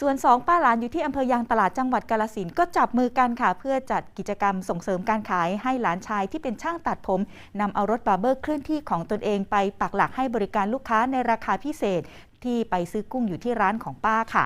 ส่วนสองป้าหลานอยู่ที่อำเภอยางตลาดจังหวัดกาลสินก็จับมือกันค่ะ เพื่อจัดกิจกรรมส่งเสริมการขายให้หลานชายที่เป็นช่างตัดผมนำเอารถบาร์เบอร์เคลื่อนที่ของตนเองไปปักหลักให้บริการลูกค้าในราคาพิเศษ ที่ไปซื้อกุ้งอยู่ที่ร้านของป้าค่ะ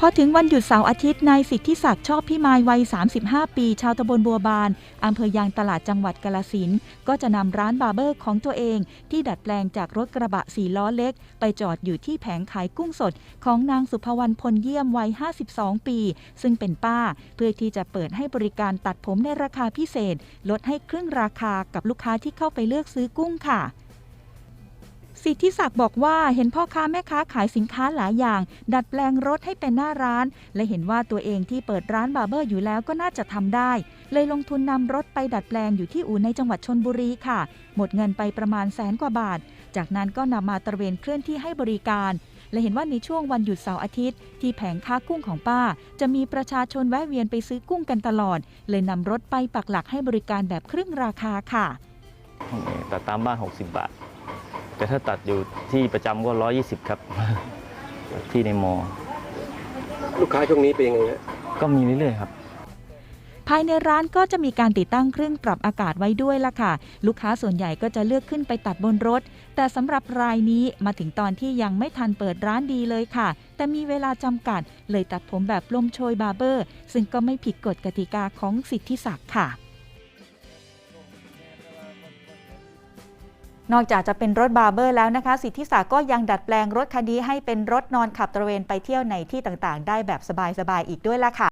พอถึงวันหยุดเสาร์อาทิตย์นายสิทธิศักดิ์ชอบพิมายวัย 35 ปี ชาวตำบลบัวบานอำเภอยางตลาดจังหวัดกาลสินก็จะนำร้านบาร์เบอร์ของตัวเอง ที่ดัดแปลงจากรถกระบะสีล้อเล็ก ไปจอดอยู่ที่แผงขายกุ้งสด ของนางสุภวรรณพลเยี่ยมวัย 52 ปี ซึ่งเป็นป้า เพื่อที่จะเปิดให้บริการตัดผมในราคาพิเศษ ลดให้ครึ่งราคากับลูกค้าที่เข้าไปเลือกซื้อกุ้งค่ะ สิทธิศักดิ์บอกว่าเห็นพ่อค้าแม่ค้าขายสินค้าหลายอย่าง ดัดแปลงรถให้เป็นหน้าร้าน และเห็นว่าตัวเองที่เปิดร้านบาร์เบอร์อยู่แล้วก็น่าจะทำได้ เลยลงทุนนำรถไปดัดแปลงอยู่ที่อู่ในจังหวัดชนบุรีค่ะ หมดเงินไปประมาณแสนกว่าบาท จากนั้นก็นำมาตระเวนเคลื่อนที่ให้บริการ และเห็นว่าในช่วงวันหยุดเสาร์อาทิตย์ ที่แผงค้ากุ้งของป้า จะมีประชาชนแวะเวียนไปซื้อกุ้งกันตลอด เลยนำรถไปปักหลักให้บริการแบบครึ่งราคาค่ะตัดตามบ้าน 60 บาท แต่ถ้าตัดอยู่ที่ประจำก็ 120 ครับ ที่ในมอ ลูกค้าช่วงนี้เป็นยังไงฮะก็มีเรื่อยๆครับ ภายในร้านก็จะมีการติดตั้งเครื่องปรับอากาศไว้ด้วยล่ะค่ะ ลูกค้าส่วนใหญ่ก็จะเลือกขึ้นไปตัดบนรถ แต่สำหรับรายนี้มาถึงตอนที่ยังไม่ทันเปิดร้านดีเลยค่ะ แต่มีเวลาจำกัด เลยตัดผมแบบลมโชยบาร์เบอร์ ซึ่งก็ไม่ผิดกฎกติกาของสิทธิศักดิ์ค่ะ นอกจากจะเป็นรถบาร์เบอร์แล้วนะคะ สิทธิศักดิ์ก็ยังดัดแปลงรถคันนี้ให้เป็นรถนอนขับตระเวนไปเที่ยวในที่ต่างๆ ได้แบบสบายๆอีกด้วยล่ะค่ะ